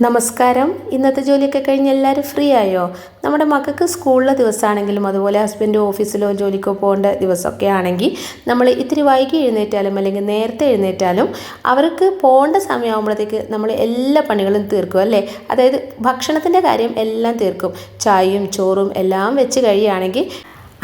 നമസ്കാരം. ഇന്നത്തെ ജോലിയൊക്കെ കഴിഞ്ഞ് എല്ലാവരും ഫ്രീ ആയോ? നമ്മുടെ മക്കൾക്ക് സ്കൂളിലെ ദിവസമാണെങ്കിലും അതുപോലെ ഹസ്ബൻഡ് ഓഫീസിലോ ജോലിക്കോ പോകേണ്ട ദിവസമൊക്കെ ആണെങ്കിൽ നമ്മൾ ഇത്തിരി വൈകി എഴുന്നേറ്റാലും അല്ലെങ്കിൽ നേരത്തെ എഴുന്നേറ്റാലും അവർക്ക് പോകേണ്ട സമയമാകുമ്പോഴത്തേക്ക് നമ്മൾ എല്ലാ പണികളും തീർക്കും അല്ലേ? അതായത് ഭക്ഷണത്തിന്റെ കാര്യം എല്ലാം തീർക്കും. ചായയും ചോറും എല്ലാം വെച്ച് കഴിയുകയാണെങ്കിൽ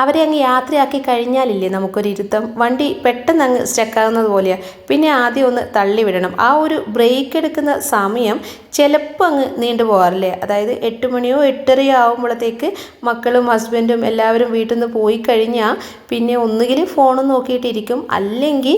അവരെ അങ്ങ് യാത്രയാക്കി കഴിഞ്ഞാലില്ലേ നമുക്കൊരു ഇരുത്തം? വണ്ടി പെട്ടെന്ന് അങ്ങ് സ്റ്റക്കാകുന്നത് പോലെയാണ് പിന്നെ ആദ്യം ഒന്ന് തള്ളിവിടണം ആ ഒരു ബ്രേക്ക് എടുക്കുന്ന സമയം ചിലപ്പോൾ അങ്ങ് നീണ്ടു പോകാറില്ലേ? അതായത് എട്ട് മണിയോ എട്ടരയോ ആകുമ്പോഴത്തേക്ക് മക്കളും ഹസ്ബൻഡും എല്ലാവരും വീട്ടിൽ നിന്ന് പോയി കഴിഞ്ഞാൽ പിന്നെ ഒന്നുകിൽ ഫോണും നോക്കിയിട്ടിരിക്കും. അല്ലെങ്കിൽ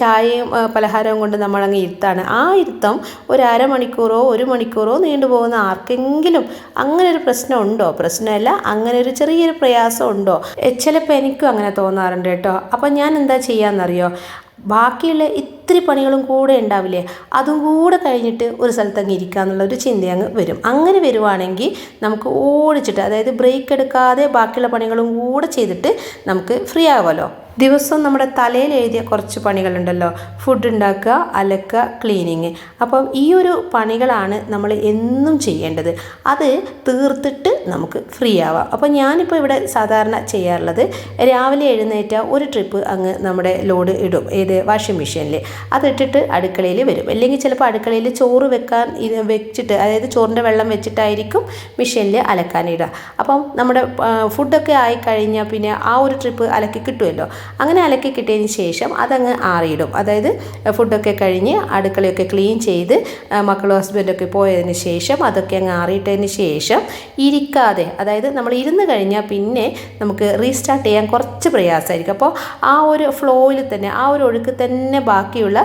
ചായയും പലഹാരവും കൊണ്ട് നമ്മളങ്ങ് ഇരുത്താണ്. ആ ഇരുത്തം ഒരു അരമണിക്കൂറോ ഒരു മണിക്കൂറോ നീണ്ടു പോകുന്ന ആർക്കെങ്കിലും അങ്ങനെ ഒരു പ്രശ്നം ഉണ്ടോ പ്രശ്നമല്ല അങ്ങനെ ഒരു ചെറിയൊരു പ്രയാസം ഉണ്ടോ? ചിലപ്പോൾ എനിക്കും അങ്ങനെ തോന്നാറുണ്ട് കേട്ടോ. അപ്പം ഞാൻ എന്താ ചെയ്യാന്നറിയോ? ബാക്കിയുള്ള ഇത്തിരി പണികളും കൂടെ ഉണ്ടാവില്ലേ അതും കൂടെ കഴിഞ്ഞിട്ട് ഒരു സ്ഥലത്ത് അങ്ങ് ഇരിക്കുക എന്നുള്ള ഒരു ചിന്ത അങ്ങ് വരും. അങ്ങനെ വരുവാണെങ്കിൽ നമുക്ക് ഓടിച്ചിട്ട് അതായത് ബ്രേക്ക് എടുക്കാതെ ബാക്കിയുള്ള പണികളും കൂടെ ചെയ്തിട്ട് നമുക്ക് ഫ്രീ ആവുമല്ലോ. ദിവസവും നമ്മുടെ തലയിൽ എഴുതിയ കുറച്ച് പണികളുണ്ടല്ലോ. ഫുഡ് ഉണ്ടാക്കുക അലക്കുക ക്ലീനിങ് അപ്പം ഈ ഒരു പണികളാണ് നമ്മൾ എന്നും ചെയ്യേണ്ടത്. അത് തീർത്തിട്ട് നമുക്ക് ഫ്രീ ആവാം. അപ്പോൾ ഞാനിപ്പോൾ ഇവിടെ സാധാരണ ചെയ്യാറുള്ളത് രാവിലെ എഴുന്നേറ്റ ഒരു ട്രിപ്പ് അങ്ങ് നമ്മുടെ ലോഡ് ഇടും. ഏത് വാഷിംഗ് മെഷീനിൽ അതിട്ടിട്ട് അടുക്കളയിൽ വരും. അല്ലെങ്കിൽ ചിലപ്പോൾ അടുക്കളയിൽ ചോറ് വെക്കാൻ വെച്ചിട്ട് അതായത് ചോറിന്റെ വെള്ളം വെച്ചിട്ടായിരിക്കും മെഷീനിൽ അലക്കാനിടുക അപ്പം നമ്മുടെ ഫുഡൊക്കെ ആയി കഴിഞ്ഞാൽ പിന്നെ ആ ഒരു ട്രിപ്പ് അലക്കി കിട്ടുമല്ലോ. അങ്ങനെ അലക്കി കിട്ടിയതിന് ശേഷം അതങ്ങ് ആറിയിടും. അതായത് ഫുഡൊക്കെ കഴിഞ്ഞ് അടുക്കളയൊക്കെ ക്ലീൻ ചെയ്ത് മക്കളും ഹസ്ബൻഡൊക്കെ പോയതിന് ശേഷം അതൊക്കെ അങ്ങ് ആറിയിട്ടതിന് ശേഷം ഇരിക്കാതെ അതായത് നമ്മൾ ഇരുന്ന് കഴിഞ്ഞാൽ പിന്നെ നമുക്ക് റീസ്റ്റാർട്ട് ചെയ്യാൻ കുറച്ച് പ്രയാസമായിരിക്കും. അപ്പോൾ ആ ഒരു ഫ്ലോയിൽ തന്നെ ആ ഒരു ഒഴുക്ക് തന്നെ ബാക്കിയുള്ള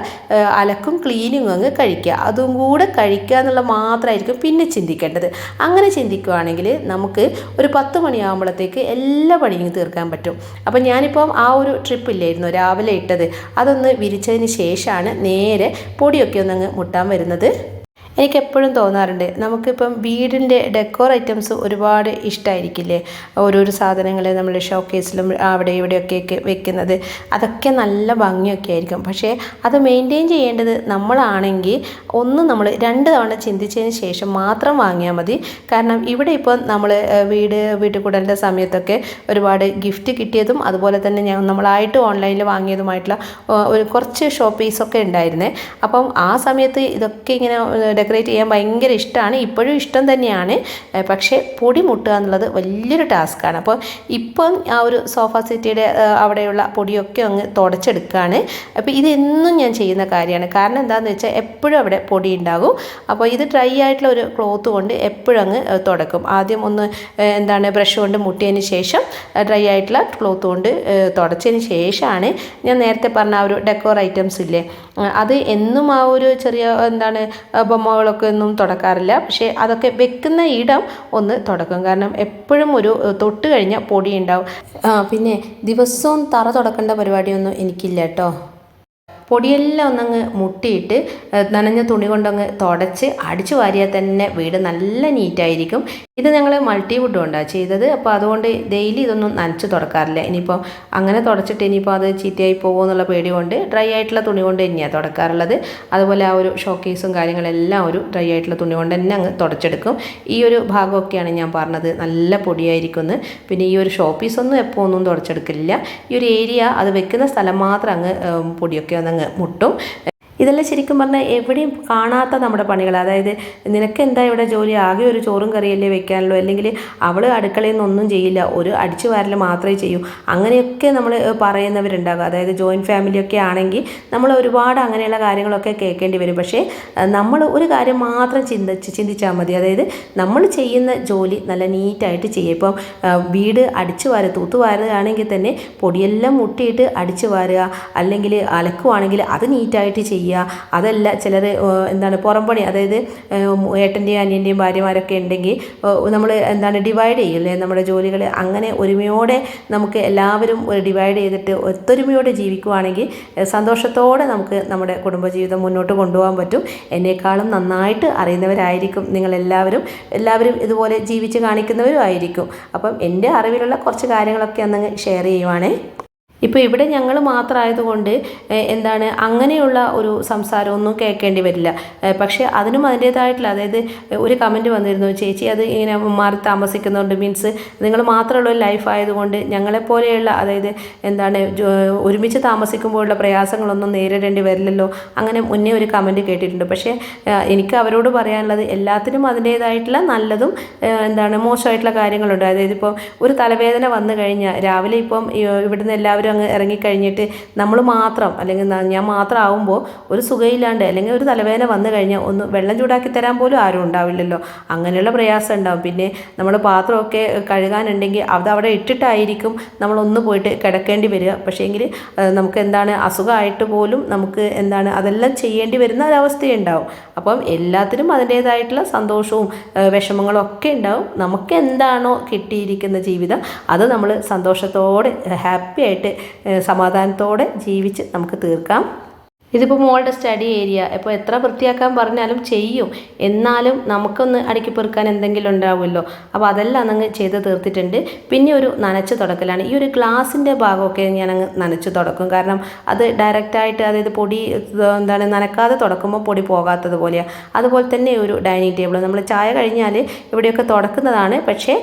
അലക്കും ക്ലീനിങ്ങും അങ്ങ് കഴിക്കുക. അതും കൂടെ കഴിക്കുക എന്നുള്ള മാത്രമായിരിക്കും പിന്നെ ചിന്തിക്കേണ്ടത്. അങ്ങനെ ചിന്തിക്കുകയാണെങ്കിൽ നമുക്ക് ഒരു പത്ത് മണിയാകുമ്പോഴത്തേക്ക് എല്ലാ പണിയും തീർക്കാൻ പറ്റും. അപ്പം ഞാനിപ്പം ആ ഒരു ട്രിപ്പില്ലായിരുന്നു രാവിലെ ഇട്ടത്. അതൊന്ന് വിരിച്ചതിന് ശേഷമാണ് നേരെ പൊടിയൊക്കെ ഒന്നങ്ങ് മുട്ടാൻ വരുന്നത്. എനിക്ക് എപ്പോഴും തോന്നാറുണ്ട്. നമുക്കിപ്പം വീടിന്റെ ഡെക്കോർ ഐറ്റംസ് ഒരുപാട് ഇഷ്ടമായിരിക്കില്ലേ ഓരോരോ സാധനങ്ങൾ നമ്മൾ ഷോക്കേസിലും അവിടെ ഇവിടെയൊക്കെ വെക്കുന്നത് അതൊക്കെ നല്ല ഭംഗിയൊക്കെ ആയിരിക്കും. പക്ഷേ അത് മെയിന്റെയിൻ ചെയ്യേണ്ടത് നമ്മളാണെങ്കിൽ ഒന്ന് നമ്മൾ രണ്ട് തവണ ചിന്തിച്ചതിന് ശേഷം മാത്രം വാങ്ങിയാൽ മതി. കാരണം ഇവിടെ ഇപ്പോൾ നമ്മൾ വീട് വീട്ടിൽ കൂടലിന്റെ സമയത്തൊക്കെ ഒരുപാട് ഗിഫ്റ്റ് കിട്ടിയതും അതുപോലെ തന്നെ ഞാൻ നമ്മളായിട്ട് ഓൺലൈനിൽ വാങ്ങിയതുമായിട്ടുള്ള ഒരു കുറച്ച് ഷോപ്പീസൊക്കെ ഉണ്ടായിരുന്നേ. അപ്പം ആ സമയത്ത് ഇതൊക്കെ ഇങ്ങനെ ഡെക്കറേറ്റ് ചെയ്യാൻ ഭയങ്കര ഇഷ്ടമാണ്. ഇപ്പോഴും ഇഷ്ടം തന്നെയാണ്. പക്ഷേ പൊടി മുട്ടുക എന്നുള്ളത് വലിയൊരു ടാസ്ക്കാണ്. അപ്പോൾ ഇപ്പം ആ ഒരു സോഫ സെറ്റിയുടെ അവിടെയുള്ള പൊടിയൊക്കെ അങ്ങ് തുടച്ചെടുക്കുകയാണ് അപ്പോൾ ഇതെന്നും ഞാൻ ചെയ്യുന്ന കാര്യമാണ്. കാരണം എന്താണെന്ന് വെച്ചാൽ എപ്പോഴും അവിടെ പൊടി ഉണ്ടാകും. അപ്പോൾ ഇത് ഡ്രൈ ആയിട്ടുള്ള ഒരു ക്ലോത്ത് കൊണ്ട് എപ്പോഴും അങ്ങ് തുടക്കും. ആദ്യം ഒന്ന് എന്താണ് ബ്രഷ് കൊണ്ട് മുട്ടിയതിന് ശേഷം ഡ്രൈ ആയിട്ടുള്ള ക്ലോത്ത് കൊണ്ട് തുടച്ചതിന് ശേഷമാണ് ഞാൻ നേരത്തെ പറഞ്ഞ ആ ഒരു ഡെക്കോർ ഐറ്റംസ് ഇല്ലേ? അത് എന്നും ആ ഒരു ചെറിയ എന്താണ് ബൊമ്മകളൊക്കെ ഒന്നും തുടക്കാറില്ല. പക്ഷേ അതൊക്കെ വെക്കുന്ന ഇടം ഒന്ന് തുടക്കും. കാരണം എപ്പോഴും ഒരു തൊട്ട് കഴിഞ്ഞാൽ പൊടി ഉണ്ടാവും. പിന്നെ ദിവസവും തറ തുടക്കേണ്ട പരിപാടിയൊന്നും എനിക്കില്ല കേട്ടോ. പൊടിയെല്ലാം ഒന്നങ്ങ് മുട്ടിയിട്ട് നനഞ്ഞ തുണി കൊണ്ടങ്ങ് തുടച്ച് അടിച്ചു വാരിയാൽ തന്നെ വീട് നല്ല നീറ്റായിരിക്കും. ഇത് ഞങ്ങൾ മൾട്ടിവുഡ് കൊണ്ടാണ് ചെയ്തത്. അപ്പോൾ അതുകൊണ്ട് ഡെയിലി ഇതൊന്നും നനച്ച് തുടക്കാറില്ല. ഇനിയിപ്പോൾ അങ്ങനെ തുടച്ചിട്ട് ഇനിയിപ്പോൾ അത് ചീത്തയായി പോകുമോ എന്നുള്ള പേടി കൊണ്ട് ഡ്രൈ ആയിട്ടുള്ള തുണി കൊണ്ട് തന്നെയാണ് തുടക്കാറുള്ളത്. അതുപോലെ ആ ഒരു ഷോക്കേസും കാര്യങ്ങളെല്ലാം ഒരു ഡ്രൈ ആയിട്ടുള്ള തുണി കൊണ്ട് തന്നെ അങ്ങ് തുടച്ചെടുക്കും. ഈ ഒരു ഭാഗമൊക്കെയാണ് ഞാൻ പറഞ്ഞത്. നല്ല പൊടിയായിരിക്കും എന്ന് പിന്നെ ഈ ഒരു ഷോ പീസൊന്നും എപ്പോൾ ഒന്നും തുടച്ചെടുക്കില്ല ഈ ഒരു ഏരിയ അത് വെക്കുന്ന സ്ഥലം മാത്രം അങ്ങ് പൊടിയൊക്കെ പൊടിയൊക്കെ ഒന്നങ്ങ് മുട്ടും. ഇതെല്ലാം ശരിക്കും പറഞ്ഞാൽ എവിടെയും കാണാത്ത നമ്മുടെ പണികൾ അതായത് നിനക്ക് എന്താ ഇവിടെ ജോലി? ആകെ ഒരു ചോറും കറിയല്ലേ വെക്കാനുള്ളൂ. അല്ലെങ്കിൽ അവൾ അടുക്കളയിൽ നിന്നൊന്നും ചെയ്യില്ല. ഒരു അടിച്ചു വാരൽ മാത്രമേ ചെയ്യൂ. അങ്ങനെയൊക്കെ നമ്മൾ പറയുന്നവരുണ്ടാകും. അതായത് ജോയിന്റ് ഫാമിലിയൊക്കെ ആണെങ്കിൽ നമ്മൾ ഒരുപാട് അങ്ങനെയുള്ള കാര്യങ്ങളൊക്കെ കേൾക്കേണ്ടി വരും. പക്ഷേ നമ്മൾ ഒരു കാര്യം മാത്രം ചിന്തിച്ച് ചിന്തിച്ചാൽ മതി. അതായത് നമ്മൾ ചെയ്യുന്ന ജോലി നല്ല നീറ്റായിട്ട് ചെയ്യുക. ഇപ്പം വീട് അടിച്ചു വാരുക തൂത്ത് വാരുകയാണെങ്കിൽ തന്നെ പൊടിയെല്ലാം മുട്ടിയിട്ട് അടിച്ചു വാരുക. അല്ലെങ്കിൽ അലക്കുവാണെങ്കിൽ അത് നീറ്റായിട്ട് ചെയ്യുക. അതല്ല ചിലർ എന്താണ് പുറംപണി അതായത് ഏട്ടന്റെയും അനിയന്റെയും ഭാര്യമാരൊക്കെ ഉണ്ടെങ്കിൽ നമ്മൾ എന്താണ് ഡിവൈഡ് ചെയ്യില്ലേ നമ്മുടെ ജോലികൾ അങ്ങനെ ഒരുമയോടെ നമുക്ക് എല്ലാവരും ഡിവൈഡ് ചെയ്തിട്ട് ഒത്തൊരുമയോടെ ജീവിക്കുവാണെങ്കിൽ സന്തോഷത്തോടെ നമുക്ക് നമ്മുടെ കുടുംബജീവിതം മുന്നോട്ട് കൊണ്ടുപോകാൻ പറ്റും. എന്നേക്കാളും നന്നായിട്ട് അറിയുന്നവരായിരിക്കും നിങ്ങളെല്ലാവരും. എല്ലാവരും ഇതുപോലെ ജീവിച്ച് കാണിക്കുന്നവരും ആയിരിക്കും. അപ്പം എന്റെ അറിവിലുള്ള കുറച്ച് കാര്യങ്ങളൊക്കെ അന്നങ്ങ് ഷെയർ ചെയ്യുവാണേ. ഇപ്പോൾ ഇവിടെ ഞങ്ങൾ മാത്രമായതുകൊണ്ട് എന്താണ് അങ്ങനെയുള്ള ഒരു സംസാരമൊന്നും കേൾക്കേണ്ടി വരില്ല. പക്ഷേ അതിനും അതിന്റേതായിട്ടുള്ള അതായത് ഒരു കമന്റ് വന്നിരുന്നു ചേച്ചി അത് ഇങ്ങനെ മാറി താമസിക്കുന്നുണ്ട് മീൻസ് നിങ്ങൾ മാത്രമുള്ള ഒരു ലൈഫ് ആയതുകൊണ്ട് ഞങ്ങളെപ്പോലെയുള്ള അതായത് എന്താണ് ഒരുമിച്ച് താമസിക്കുമ്പോഴുള്ള പ്രയാസങ്ങളൊന്നും നേരിടേണ്ടി വരില്ലല്ലോ അങ്ങനെ മുന്നേ ഒരു കമന്റ് കേട്ടിട്ടുണ്ട്. പക്ഷേ എനിക്ക് അവരോട് പറയാനുള്ളത് എല്ലാത്തിനും അതിന്റേതായിട്ടുള്ള നല്ലതും എന്താണ് മോശമായിട്ടുള്ള കാര്യങ്ങളുണ്ട്. അതായത് ഇപ്പോൾ ഒരു തലവേദന വന്നു കഴിഞ്ഞാൽ രാവിലെ ഇപ്പം ഇവിടുന്ന് എല്ലാവരും അങ്ങ് ഇറങ്ങിക്കഴിഞ്ഞിട്ട് നമ്മൾ മാത്രം അല്ലെങ്കിൽ ഞാൻ മാത്രം ആവുമ്പോൾ ഒരു സുഖമില്ലാണ്ട് അല്ലെങ്കിൽ ഒരു തലവേദന വന്നു കഴിഞ്ഞാൽ ഒന്ന് വെള്ളം ചൂടാക്കി തരാൻ പോലും ആരും ഉണ്ടാവില്ലല്ലോ. അങ്ങനെയുള്ള പ്രയാസം ഉണ്ടാവും. പിന്നെ നമ്മൾ പാത്രമൊക്കെ കഴുകാനുണ്ടെങ്കിൽ അത് അവിടെ ഇട്ടിട്ടായിരിക്കും നമ്മളൊന്ന് പോയിട്ട് കിടക്കേണ്ടി വരിക. പക്ഷേങ്കിൽ നമുക്ക് എന്താണ് അസുഖമായിട്ട് പോലും നമുക്ക് എന്താണ് അതെല്ലാം ചെയ്യേണ്ടി വരുന്ന ഒരവസ്ഥയുണ്ടാവും. അപ്പം എല്ലാത്തിനും അതിന്റേതായിട്ടുള്ള സന്തോഷവും വിഷമങ്ങളും ഒക്കെ ഉണ്ടാവും. നമുക്ക് എന്താണോ കിട്ടിയിരിക്കുന്ന ജീവിതം അത് നമ്മൾ സന്തോഷത്തോടെ ഹാപ്പി ആയിട്ട് സമാധാനത്തോടെ ജീവിച്ച് നമുക്ക് തീർക്കാം. ഇതിപ്പോൾ മോളുടെ സ്റ്റഡി ഏരിയ ഇപ്പോൾ എത്ര വൃത്തിയാക്കാൻ പറഞ്ഞാലും ചെയ്യും. എന്നാലും നമുക്കൊന്ന് അടുക്കി പെറുക്കാൻ എന്തെങ്കിലും ഉണ്ടാവുമല്ലോ. അപ്പോൾ അതെല്ലാം അങ്ങ് ചെയ്ത് തീർത്തിട്ടുണ്ട്. പിന്നെ ഒരു നനച്ച് തുടക്കലാണ്. ഈ ഒരു ഗ്ലാസിന്റെ ഭാഗമൊക്കെ ഞാൻ അങ്ങ് നനച്ച് തുടക്കും. കാരണം അത് ഡയറക്റ്റായിട്ട് അതായത് പൊടി എന്താണ് നനക്കാതെ തുടക്കുമ്പോൾ പൊടി പോകാത്തത് പോലെയാണ് അതുപോലെ തന്നെ ഒരു ഡൈനിങ് ടേബിൾ നമ്മൾ ചായ കഴിഞ്ഞാൽ ഇവിടെയൊക്കെ തുടക്കുന്നതാണ്. പക്ഷേ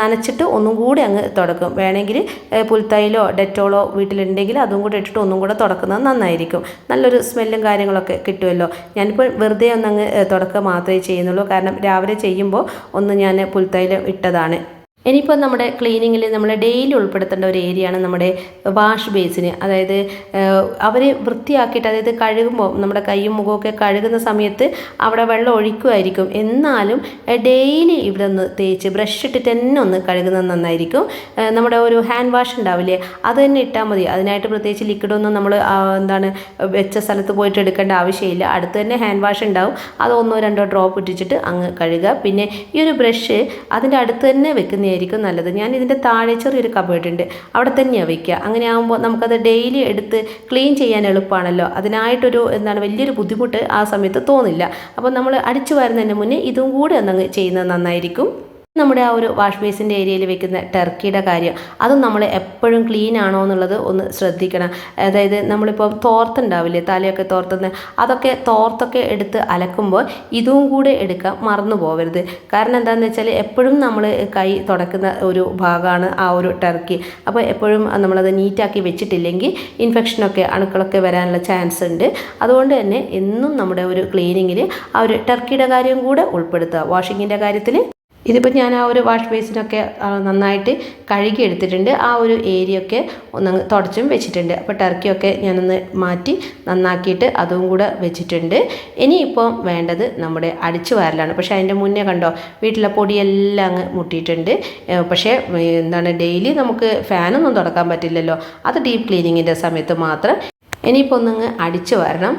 നനച്ചിട്ട് ഒന്നും കൂടി അങ്ങ് തുടക്കും. വേണമെങ്കിൽ പുൽത്തൈലോ ഡെറ്റോളോ വീട്ടിലുണ്ടെങ്കിൽ അതും കൂടെ ഇട്ടിട്ട് ഒന്നും കൂടെ തുടക്കുന്നത് നന്നായിരിക്കും. നല്ലൊരു സ്മെല്ലും കാര്യങ്ങളൊക്കെ കിട്ടുമല്ലോ. ഞാനിപ്പോൾ വെറുതെ ഒന്നങ്ങ് തുടക്കം മാത്രമേ ചെയ്യുന്നുള്ളൂ. കാരണം രാവിലെ ചെയ്യുമ്പോൾ ഒന്ന് ഞാൻ പുൽത്തൈലം ഇട്ടതാണ്. ഇനിയിപ്പോൾ നമ്മുടെ ക്ലീനിങ്ങിൽ നമ്മൾ ഡെയിലി ഉൾപ്പെടുത്തേണ്ട ഒരു ഏരിയയാണ് നമ്മുടെ വാഷ് ബേസിന് അതായത് അവർ വൃത്തിയാക്കിയിട്ട് അതായത് കഴുകുമ്പോൾ നമ്മുടെ കൈയും മുഖമൊക്കെ കഴുകുന്ന സമയത്ത് അവിടെ വെള്ളം ഒഴിക്കുമായിരിക്കും. എന്നാലും ഡെയിലി ഇവിടെ ഒന്ന് തേച്ച് ബ്രഷ് ഇട്ടിട്ട് തന്നെ ഒന്ന് കഴുകുന്നത് നന്നായിരിക്കും. നമ്മുടെ ഒരു ഹാൻഡ് വാഷ് ഉണ്ടാവില്ലേ അത് തന്നെ ഇട്ടാൽ മതി. അതിനായിട്ട് പ്രത്യേകിച്ച് ലിക്വിഡൊന്നും നമ്മൾ എന്താണ് വെച്ച സ്ഥലത്ത് പോയിട്ട് എടുക്കേണ്ട ആവശ്യമില്ല. അടുത്ത് തന്നെ ഹാൻഡ് വാഷ് ഉണ്ടാവും. അത് ഒന്നോ രണ്ടോ ഡ്രോപ്പ് ഇട്ടിച്ചിട്ട് അങ്ങ് കഴുകുക. പിന്നെ ഈ ഒരു ബ്രഷ് അതിന്റെ അടുത്ത് തന്നെ വെക്കുന്നതായിരിക്കും നല്ലത്. ഞാൻ ഇതിന്റെ താഴെ ചെറിയൊരു കബേർഡ് ഉണ്ട്. അവിടെ തന്നെയാണ് വയ്ക്കുക. അങ്ങനെ ആകുമ്പോൾ നമുക്കത് ഡെയിലി എടുത്ത് ക്ലീൻ ചെയ്യാൻ എളുപ്പമാണല്ലോ അതിനായിട്ടൊരു എന്താണ് വലിയൊരു ബുദ്ധിമുട്ട് ആ സമയത്ത് തോന്നില്ല. അപ്പോൾ നമ്മൾ അടിച്ചു വരുന്നതിന് മുന്നേ ഇതും കൂടി ഒന്നങ്ങ് ചെയ്യുന്നത് നന്നായിരിക്കും. നമ്മുടെ ആ ഒരു വാഷ് ബേസിന്റെ ഏരിയയിൽ വെക്കുന്ന ടർക്കിയുടെ കാര്യം അതും നമ്മൾ എപ്പോഴും ക്ലീൻ ആണോ എന്നുള്ളത് ഒന്ന് ശ്രദ്ധിക്കണം. അതായത് നമ്മളിപ്പോൾ തോർത്തുണ്ടാവില്ലേ തലയൊക്കെ തോർത്തുന്ന അതൊക്കെ തോർത്തൊക്കെ എടുത്ത് അലക്കുമ്പോൾ ഇതും കൂടെ എടുക്കാൻ മറന്നു പോകരുത് കാരണം എന്താണെന്ന് വെച്ചാൽ എപ്പോഴും നമ്മൾ കൈ തുടക്കുന്ന ഒരു ഭാഗമാണ് ആ ഒരു ടർക്കി അപ്പോൾ എപ്പോഴും നമ്മളത് നീറ്റാക്കി വെച്ചിട്ടില്ലെങ്കിൽ ഇൻഫെക്ഷനൊക്കെ അണുക്കളൊക്കെ വരാനുള്ള ചാൻസ് ഉണ്ട്. അതുകൊണ്ട് തന്നെ എന്നും നമ്മുടെ ഒരു ക്ലീനിങ്ങിൽ ആ ഒരു ടർക്കിയുടെ കാര്യം കൂടെ ഉൾപ്പെടുത്തുക. വാഷിങ്ങിന്റെ കാര്യത്തിൽ ഇതിപ്പോൾ ഞാൻ ആ ഒരു വാഷ് ബേസിനൊക്കെ നന്നായിട്ട് കഴുകി എടുത്തിട്ടുണ്ട് ആ ഒരു ഏരിയ ഒക്കെ ഒന്ന് തുടച്ചും വെച്ചിട്ടുണ്ട്. അപ്പോൾ ടർക്കിയൊക്കെ ഞാനൊന്ന് മാറ്റി നന്നാക്കിയിട്ട് അതും കൂടെ വെച്ചിട്ടുണ്ട്. ഇനിയിപ്പം വേണ്ടത് നമ്മുടെ അടിച്ചു വാരലാണ്. പക്ഷേ അതിന്റെ മുന്നേ കണ്ടോ വീട്ടിലെ പൊടിയെല്ലാം അങ്ങ് മുട്ടിയിട്ടുണ്ട്. പക്ഷേ എന്താണ് ഡെയിലി നമുക്ക് ഫാനൊന്നും തുടക്കാൻ പറ്റില്ലല്ലോ. അത് ഡീപ്പ് ക്ലീനിങ്ങിന്റെ സമയത്ത് മാത്രം ഇനിയിപ്പോൾ ഒന്നങ്ങ് അടിച്ചു വരണം.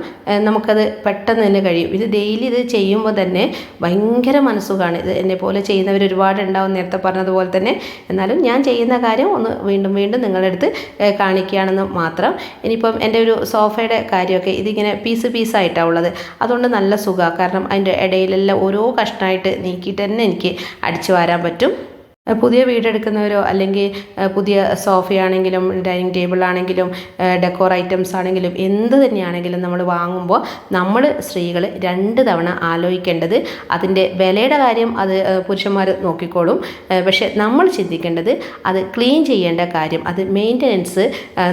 നമുക്കത് പെട്ടെന്ന് തന്നെ കഴിയും. ഇത് ഡെയിലി ഇത് ചെയ്യുമ്പോൾ തന്നെ ഭയങ്കര മനസ്സുഖമാണ് ഇത് എന്നെ പോലെ ചെയ്യുന്നവർ ഒരുപാട് ഉണ്ടാവും നേരത്തെ പറഞ്ഞതുപോലെ തന്നെ. എന്നാലും ഞാൻ ചെയ്യുന്ന കാര്യം ഒന്ന് വീണ്ടും വീണ്ടും നിങ്ങളുടെ അടുത്ത് കാണിക്കുകയാണെന്ന് മാത്രം. ഇനിയിപ്പം എന്റെ ഒരു സോഫയുടെ കാര്യമൊക്കെ ഇതിങ്ങനെ പീസ് പീസായിട്ടാണ് ഉള്ളത്. അതുകൊണ്ട് നല്ല സുഖമാണ് കാരണം അതിന്റെ ഇടയിലെല്ലാം ഓരോ കഷ്ണമായിട്ട് നീക്കിയിട്ട് തന്നെ എനിക്ക് അടിച്ചു വാരാൻ പറ്റും. പുതിയ വീടെടുക്കുന്നവരോ അല്ലെങ്കിൽ പുതിയ സോഫയാണെങ്കിലും ഡൈനിങ് ടേബിൾ ആണെങ്കിലും ഡെക്കോർ ഐറ്റംസ് ആണെങ്കിലും എന്ത് തന്നെയാണെങ്കിലും നമ്മൾ വാങ്ങുമ്പോൾ നമ്മൾ സ്ത്രീകൾ രണ്ട് തവണ ആലോചിക്കേണ്ടത് അതിന്റെ വിലയുടെ കാര്യം അത് പുരുഷന്മാർ നോക്കിക്കോളും. പക്ഷെ നമ്മൾ ചിന്തിക്കേണ്ടത് അത് ക്ലീൻ ചെയ്യേണ്ട കാര്യം അത് മെയിന്റനൻസ്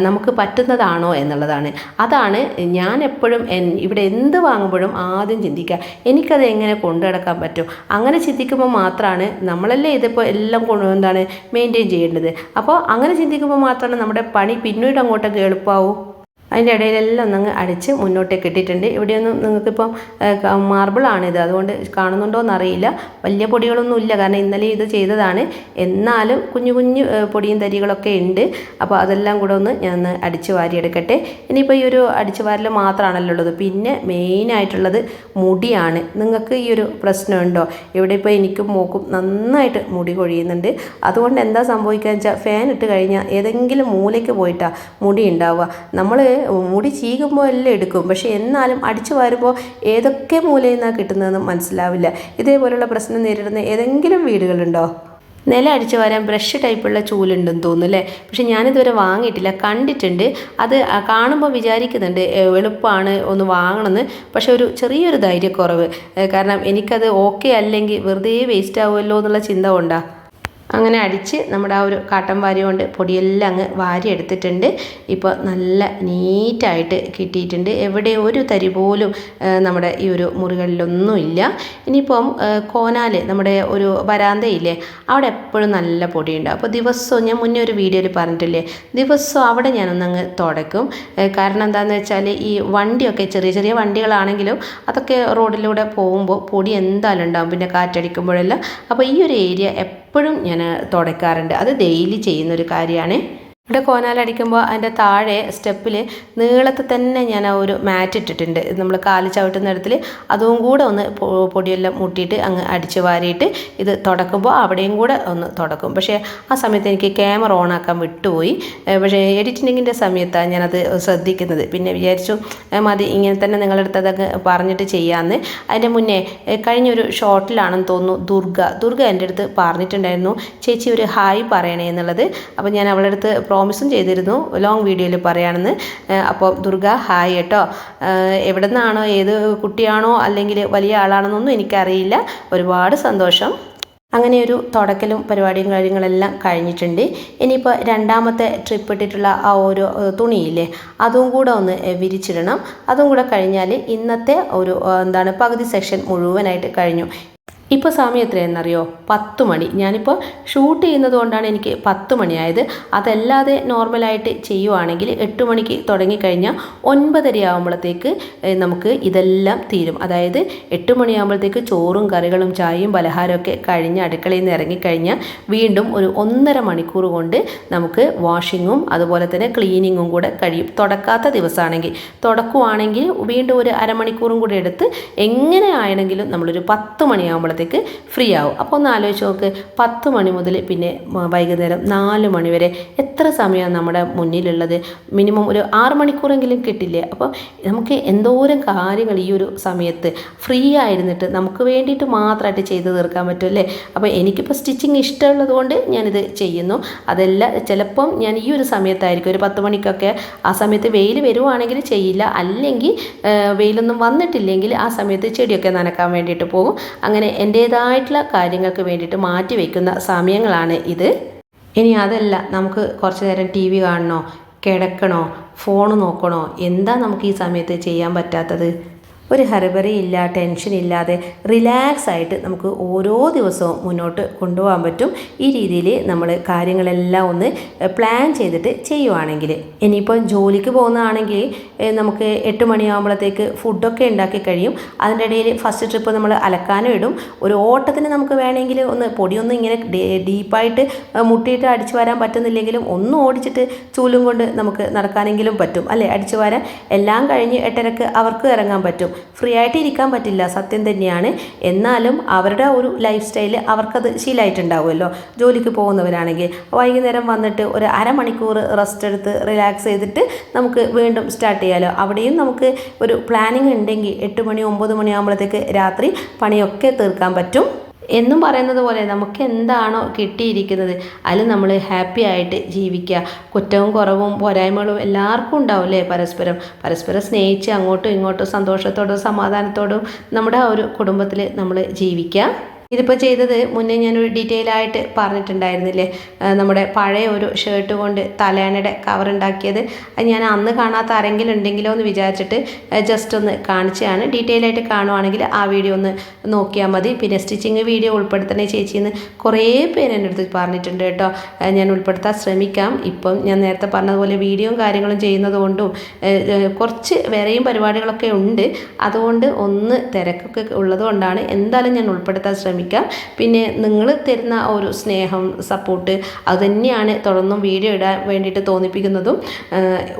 നമുക്ക് പറ്റുന്നതാണോ എന്നുള്ളതാണ്. അതാണ് ഞാൻ എപ്പോഴും ഇവിടെ എന്ത് വാങ്ങുമ്പോഴും ആദ്യം ചിന്തിക്കുക എനിക്കത് എങ്ങനെ കൊണ്ടു നടക്കാൻ പറ്റും? അങ്ങനെ ചിന്തിക്കുമ്പോൾ മാത്രമാണ് നമ്മളല്ലേ ഇതിപ്പോൾ എല്ലാം എന്താണ് മെയിന്റെയിൻ ചെയ്യേണ്ടത്? അപ്പോൾ അങ്ങനെ ചിന്തിക്കുമ്പോൾ മാത്രമാണ് നമ്മുടെ പണി പിന്നീട് അങ്ങോട്ടൊക്കെ എളുപ്പമാവും അതിന്റെ ഇടയിലെല്ലാം ഒന്നങ്ങ് അടിച്ച് മുന്നോട്ടേക്ക് ഇട്ടിട്ടുണ്ട്. ഇവിടെയൊന്നും നിങ്ങൾക്കിപ്പം മാർബിളാണിത്. അതുകൊണ്ട് കാണുന്നുണ്ടോ എന്നറിയില്ല വലിയ പൊടികളൊന്നും ഇല്ല കാരണം ഇന്നലെ ഇത് ചെയ്തതാണ്. എന്നാലും കുഞ്ഞു കുഞ്ഞു പൊടിയും തരികളൊക്കെ ഉണ്ട്. അപ്പോൾ അതെല്ലാം കൂടെ ഒന്ന് ഞാൻ ഒന്ന് അടിച്ച് വാരിയെടുക്കട്ടെ. ഇനിയിപ്പോൾ ഈ ഒരു അടിച്ച് വാരൽ മാത്രമാണല്ലോ ഉള്ളത്. പിന്നെ മെയിനായിട്ടുള്ളത് മുടിയാണ്. നിങ്ങൾക്ക് ഈ ഒരു പ്രശ്നമുണ്ടോ? ഇവിടെ ഇപ്പോൾ എനിക്കും മോക്കും നന്നായിട്ട് മുടി കൊഴിയുന്നുണ്ട്. അതുകൊണ്ട് എന്താ സംഭവിക്കുക വെച്ചാൽ ഫാൻ ഇട്ട് കഴിഞ്ഞാൽ ഏതെങ്കിലും മൂലയ്ക്ക് പോയിട്ടാണ് മുടി ഉണ്ടാവുക. നമ്മൾ മുടി ചീകുമ്പോൾ എല്ലാം എടുക്കും. പക്ഷേ എന്നാലും അടിച്ചു വാരുമ്പോൾ ഏതൊക്കെ മൂലയിൽ നിന്നാണ് കിട്ടുന്നതെന്ന് മനസ്സിലാവില്ല. ഇതേപോലുള്ള പ്രശ്നം നേരിടുന്ന ഏതെങ്കിലും വീടുകളുണ്ടോ? നില അടിച്ചു വരാൻ ബ്രഷ് ടൈപ്പുള്ള ചൂലുണ്ടെന്ന് തോന്നുന്നു അല്ലേ? പക്ഷെ ഞാനിതുവരെ വാങ്ങിയിട്ടില്ല. കണ്ടിട്ടുണ്ട്. അത് കാണുമ്പോൾ വിചാരിക്കുന്നുണ്ട് എളുപ്പമാണ് ഒന്ന് വാങ്ങണമെന്ന്. പക്ഷെ ഒരു ചെറിയൊരു ധൈര്യക്കുറവ്. കാരണം എനിക്കത് ഓക്കെ അല്ലെങ്കിൽ വെറുതെ വേസ്റ്റ് ആവുമല്ലോ എന്നുള്ള ചിന്ത കൊണ്ടാണ് അങ്ങനെ അടിച്ച് നമ്മുടെ ആ ഒരു കാട്ടൻ വാരി കൊണ്ട് പൊടിയെല്ലാം അങ്ങ് വാരി എടുത്തിട്ടുണ്ട്. ഇപ്പോൾ നല്ല നീറ്റായിട്ട് കിട്ടിയിട്ടുണ്ട്. എവിടെ ഒരു തരി പോലും നമ്മുടെ ഈ ഒരു മുറികളിലൊന്നും ഇല്ല. ഇനിയിപ്പം കോനാൽ നമ്മുടെ ഒരു വരാന്തയില്ലേ അവിടെ എപ്പോഴും നല്ല പൊടിയുണ്ട്. അപ്പോൾ ദിവസവും ഞാൻ മുന്നേ ഒരു വീഡിയോയിൽ പറഞ്ഞിട്ടില്ലേ ദിവസവും അവിടെ ഞാനൊന്നങ്ങ് തുടക്കും കാരണം എന്താണെന്ന് വെച്ചാൽ ഈ വണ്ടിയൊക്കെ ചെറിയ ചെറിയ വണ്ടികളാണെങ്കിലും അതൊക്കെ റോഡിലൂടെ പോകുമ്പോൾ പൊടി എന്തായാലും ഉണ്ടാവും. പിന്നെ കാറ്റടിക്കുമ്പോഴെല്ലാം. അപ്പോൾ ഈ ഒരു ഏരിയ എപ്പോഴും ഞാൻ തുടയ്ക്കാറുണ്ട് അത് ഡെയിലി ചെയ്യുന്നൊരു കാര്യമാണ്. ഇവിടെ കോനാലടിക്കുമ്പോൾ അതിന്റെ താഴെ സ്റ്റെപ്പിൽ നീളത്തിൽ തന്നെ ഞാൻ ആ ഒരു മാറ്റ് ഇട്ടിട്ടുണ്ട്. നമ്മൾ കാൽ ചവിട്ടുന്ന ഇടത്തിൽ അതും കൂടെ ഒന്ന് പൊടിയെല്ലാം മുട്ടിയിട്ട് അങ്ങ് അടിച്ച് വാരിയിട്ട് ഇത് തുടക്കുമ്പോൾ അവിടെയും കൂടെ ഒന്ന് തുടക്കും. പക്ഷേ ആ സമയത്ത് എനിക്ക് ക്യാമറ ഓൺ ആക്കാൻ വിട്ടുപോയി. പക്ഷേ എഡിറ്റിങ്ങിന്റെ സമയത്താണ് ഞാനത് ശ്രദ്ധിക്കുന്നത്. പിന്നെ വിചാരിച്ചു മതി ഇങ്ങനെ തന്നെ നിങ്ങളുടെ അടുത്ത് അതങ്ങ് പറഞ്ഞിട്ട് ചെയ്യാമെന്ന് അതിന്റെ മുന്നേ കഴിഞ്ഞൊരു ഷോർട്ടിലാണെന്ന് തോന്നുന്നു ദുർഗ. ദുർഗ എന്റെ അടുത്ത് പറഞ്ഞിട്ടുണ്ടായിരുന്നു ചേച്ചി ഒരു ഹായ് പറയണേ എന്നുള്ളത്. അപ്പോൾ ഞാൻ അവളുടെ അടുത്ത് പ്രോമിസും ചെയ്തിരുന്നു ലോങ് വീഡിയോയിൽ പറയാണെന്ന്. ഏഹ് അപ്പോൾ ദുർഗ ഹായ് കേട്ടോ. എവിടെ നിന്നാണോ ഏത് കുട്ടിയാണോ അല്ലെങ്കിൽ വലിയ ആളാണെന്നൊന്നും എനിക്കറിയില്ല. ഒരുപാട് സന്തോഷം. അങ്ങനെ ഒരു തുടക്കലും പരിപാടിയും കാര്യങ്ങളെല്ലാം കഴിഞ്ഞിട്ടുണ്ട്. ഇനിയിപ്പോൾ രണ്ടാമത്തെ ട്രിപ്പ് ഇട്ടിട്ടുള്ള ആ ഒരു തുണിയില്ലേ അതും കൂടെ ഒന്ന് വിരിച്ചിടണം. അതും കൂടെ കഴിഞ്ഞാൽ ഇന്നത്തെ ഒരു എന്താണ് പകുതി സെക്ഷൻ മുഴുവനായിട്ട് കഴിഞ്ഞു. ഇപ്പോൾ സമയം എത്രയെന്നറിയോ പത്ത് മണി. ഞാനിപ്പോൾ ഷൂട്ട് ചെയ്യുന്നത് കൊണ്ടാണ് എനിക്ക് പത്ത് മണിയായത്. അതല്ലാതെ നോർമലായിട്ട് ചെയ്യുവാണെങ്കിൽ എട്ട് മണിക്ക് തുടങ്ങിക്കഴിഞ്ഞാൽ ഒൻപതര ആകുമ്പോഴത്തേക്ക് നമുക്ക് ഇതെല്ലാം തീരും. അതായത് എട്ട് മണിയാകുമ്പോഴത്തേക്ക് ചോറും കറികളും ചായയും പലഹാരമൊക്കെ കഴിഞ്ഞ് അടുക്കളയിൽ നിന്ന് ഇറങ്ങിക്കഴിഞ്ഞാൽ വീണ്ടും ഒരു ഒന്നര മണിക്കൂർ കൊണ്ട് നമുക്ക് വാഷിങ്ങും അതുപോലെ തന്നെ ക്ലീനിങ്ങും കൂടെ കഴിയും. തുടക്കാത്ത ദിവസമാണെങ്കിൽ. തുടക്കുവാണെങ്കിൽ വീണ്ടും ഒരു അരമണിക്കൂറും കൂടെ എടുത്ത് എങ്ങനെ ആണെങ്കിലും നമ്മളൊരു പത്ത് മണിയാകുമ്പോഴത്തേക്ക് ഫ്രീ ആവും. അപ്പോൾ ഒന്ന് ആലോചിച്ച് നോക്ക് പത്ത് മണി മുതൽ പിന്നെ വൈകുന്നേരം നാല് മണി വരെ എത്ര സമയമാണ് നമ്മുടെ മുന്നിലുള്ളത്? മിനിമം ഒരു ആറ് മണിക്കൂറെങ്കിലും കിട്ടില്ലേ? അപ്പോൾ നമുക്ക് എന്തോരം കാര്യങ്ങൾ ഈ ഒരു സമയത്ത് ഫ്രീ ആയിരുന്നിട്ട് നമുക്ക് വേണ്ടിയിട്ട് മാത്രമായിട്ട് ചെയ്ത് തീർക്കാൻ പറ്റും അല്ലേ? അപ്പോൾ എനിക്കിപ്പോൾ സ്റ്റിച്ചിങ് ഇഷ്ടമുള്ളത് കൊണ്ട് ഞാനിത് ചെയ്യുന്നു. അതല്ല ചിലപ്പം ഞാൻ ഈ ഒരു സമയത്തായിരിക്കും ഒരു പത്ത് മണിക്കൊക്കെ ആ സമയത്ത് വെയിൽ വരുവാണെങ്കിൽ ചെയ്യില്ല. അല്ലെങ്കിൽ വെയിലൊന്നും വന്നിട്ടില്ലെങ്കിൽ ആ സമയത്ത് ചെടിയൊക്കെ നനക്കാൻ വേണ്ടിയിട്ട് പോകും. അങ്ങനെ എന്റേതായിട്ടുള്ള കാര്യങ്ങൾക്ക് വേണ്ടിയിട്ട് മാറ്റി വയ്ക്കുന്ന സമയങ്ങളാണ് ഇത്. ഇനി അതല്ല നമുക്ക് കുറച്ച് നേരം ടി വി കാണണോ കിടക്കണോ ഫോൺ നോക്കണോ എന്താ നമുക്ക് ഈ സമയത്ത് ചെയ്യാൻ പറ്റാത്തത്? ഒരു ഹറിബറി ഇല്ല ടെൻഷൻ ഇല്ലാതെ റിലാക്സ് ആയിട്ട് നമുക്ക് ഓരോ ദിവസവും മുന്നോട്ട് കൊണ്ടുപോകാൻ പറ്റും. ഈ രീതിയിൽ നമ്മൾ കാര്യങ്ങളെല്ലാം ഒന്ന് പ്ലാൻ ചെയ്തിട്ട് ചെയ്യുവാണെങ്കിൽ. ഇനിയിപ്പോൾ ജോലിക്ക് പോകുന്നതാണെങ്കിൽ നമുക്ക് എട്ട് മണിയാകുമ്പോഴത്തേക്ക് ഫുഡൊക്കെ ഉണ്ടാക്കി കഴിയും. അതിന്റെ ഇടയിൽ ഫസ്റ്റ് ട്രിപ്പ് നമ്മൾ അലക്കാനും ഇടും. ഒരു ഓട്ടത്തിന് നമുക്ക് വേണമെങ്കിൽ ഒന്ന് പൊടിയൊന്നും ഇങ്ങനെ ഡീപ്പായിട്ട് മുട്ടിയിട്ട് അടിച്ചു വരാൻ പറ്റുന്നില്ലെങ്കിലും ഒന്നും ഓടിച്ചിട്ട് ചൂലും കൊണ്ട് നമുക്ക് നടക്കാനെങ്കിലും പറ്റും. അല്ലേ? അടിച്ചു വരാൻ എല്ലാം കഴിഞ്ഞ് എട്ടരക്ക് അവർക്ക് ഇറങ്ങാൻ പറ്റും. ഫ്രീ ആയിട്ട് ഇരിക്കാൻ പറ്റില്ല സത്യം തന്നെയാണ്. എന്നാലും അവരുടെ ഒരു ലൈഫ് സ്റ്റൈൽ അവർക്കത് ശീലമായിട്ടുണ്ടാവുമല്ലോ ജോലിക്ക് പോകുന്നവരാണെങ്കിൽ വൈകുന്നേരം വന്നിട്ട് ഒരു അരമണിക്കൂർ റെസ്റ്റ് എടുത്ത് റിലാക്സ് ചെയ്തിട്ട് നമുക്ക് വീണ്ടും സ്റ്റാർട്ട് ചെയ്യാമല്ലോ അവിടെയും നമുക്ക് ഒരു പ്ലാനിങ് ഉണ്ടെങ്കിൽ എട്ട് മണി ഒമ്പത് മണിയാകുമ്പോഴത്തേക്ക് രാത്രി പണിയൊക്കെ തീർക്കാൻ പറ്റും. എന്നും പറയുന്നത് പോലെ നമുക്ക് എന്താണോ കിട്ടിയിരിക്കുന്നത് അതിൽ നമ്മൾ ഹാപ്പി ആയിട്ട് ജീവിക്കുക. കുറ്റവും കുറവും പോരായ്മകളും എല്ലാവർക്കും ഉണ്ടാവും അല്ലേ പരസ്പരം? പരസ്പരം സ്നേഹിച്ച് അങ്ങോട്ടും ഇങ്ങോട്ടും സന്തോഷത്തോടും സമാധാനത്തോടും നമ്മുടെ ആ ഒരു കുടുംബത്തിൽ നമ്മൾ ജീവിക്കുക. ഇതിപ്പോൾ ചെയ്തത് മുന്നേ ഞാനൊരു ഡീറ്റെയിൽ ആയിട്ട് പറഞ്ഞിട്ടുണ്ടായിരുന്നില്ലേ? നമ്മുടെ പഴയ ഒരു ഷർട്ട് കൊണ്ട് തലേണയുടെ കവർ ഉണ്ടാക്കിയത്. ഞാൻ അന്ന് കാണാത്ത ആരെങ്കിലും ഉണ്ടെങ്കിലോ എന്ന് വിചാരിച്ചിട്ട് ജസ്റ്റ് ഒന്ന് കാണിച്ചതാണ്. ഡീറ്റെയിൽ ആയിട്ട് കാണുവാണെങ്കിൽ ആ വീഡിയോ ഒന്ന് നോക്കിയാൽ മതി. പിന്നെ സ്റ്റിച്ചിങ് വീഡിയോ ഉൾപ്പെടുത്തണേ ചേച്ചിന്ന് കുറേ പേര് എന്റെ അടുത്ത് പറഞ്ഞിട്ടുണ്ട് കേട്ടോ. ഞാൻ ഉൾപ്പെടുത്താൻ ശ്രമിക്കാം. ഇപ്പം ഞാൻ നേരത്തെ പറഞ്ഞതുപോലെ വീഡിയോയും കാര്യങ്ങളും ചെയ്യുന്നത് കൊണ്ടും ഏഹ്, ഏഹ്, കുറച്ച് വേറെയും പരിപാടികളൊക്കെ ഉണ്ട്. അതുകൊണ്ട് ഒന്ന് തിരക്കൊക്കെ ഉള്ളതുകൊണ്ടാണ് എന്തായാലും ഞാൻ ഉൾപ്പെടുത്താൻ ശ്രമിക്കാം പിന്നെ നിങ്ങൾ തരുന്ന ഒരു സ്നേഹം സപ്പോർട്ട് അത് തന്നെയാണ് തുടർന്നും വീഡിയോ ഇടാൻ വേണ്ടിയിട്ട് തോന്നിപ്പിക്കുന്നതും.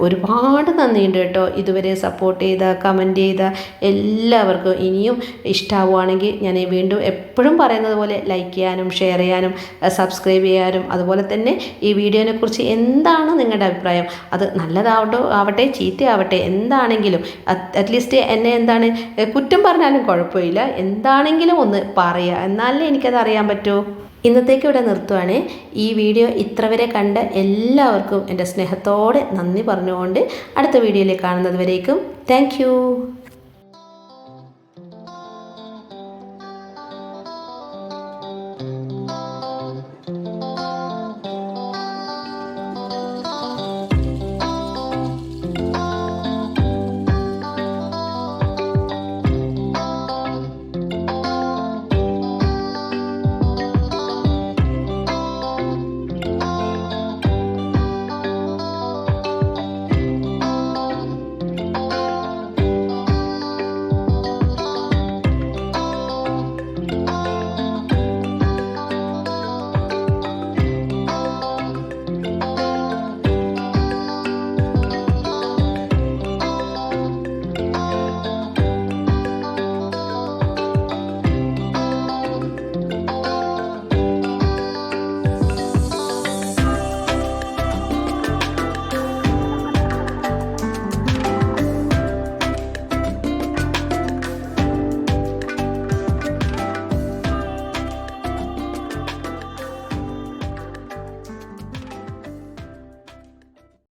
ഒരുപാട് നന്ദിയുണ്ട് കേട്ടോ. ഇതുവരെ സപ്പോർട്ട് ചെയ്ത കമന്റ് ചെയ്ത എല്ലാവർക്കും. ഇനിയും ഇഷ്ടമാവുകയാണെങ്കിൽ ഞാൻ വീണ്ടും എപ്പോഴും പറയുന്നത് പോലെ ലൈക്ക് ചെയ്യാനും ഷെയർ ചെയ്യാനും സബ്സ്ക്രൈബ് ചെയ്യാനും അതുപോലെ തന്നെ ഈ വീഡിയോനെക്കുറിച്ച് എന്താണ് നിങ്ങളുടെ അഭിപ്രായം? അത് നല്ലതാവട്ടോ ആവട്ടെ ചീത്തയാവട്ടെ എന്താണെങ്കിലും അറ്റ്ലീസ്റ്റ് എന്നെ എന്താണ് കുറ്റം പറഞ്ഞാലും കുഴപ്പമില്ല. എന്താണെങ്കിലും ഒന്ന് പറയുക എന്നാലേ എനിക്കത് അറിയാൻ പറ്റൂ. ഇന്നത്തേക്ക് ഇവിടെ നിർത്തുവാണ്. ഈ വീഡിയോ ഇത്ര വരെ കണ്ട എല്ലാവർക്കും എന്റെ സ്നേഹത്തോടെ നന്ദി പറഞ്ഞുകൊണ്ട് അടുത്ത വീഡിയോയിൽ കാണുന്നത് വരേക്കും. താങ്ക്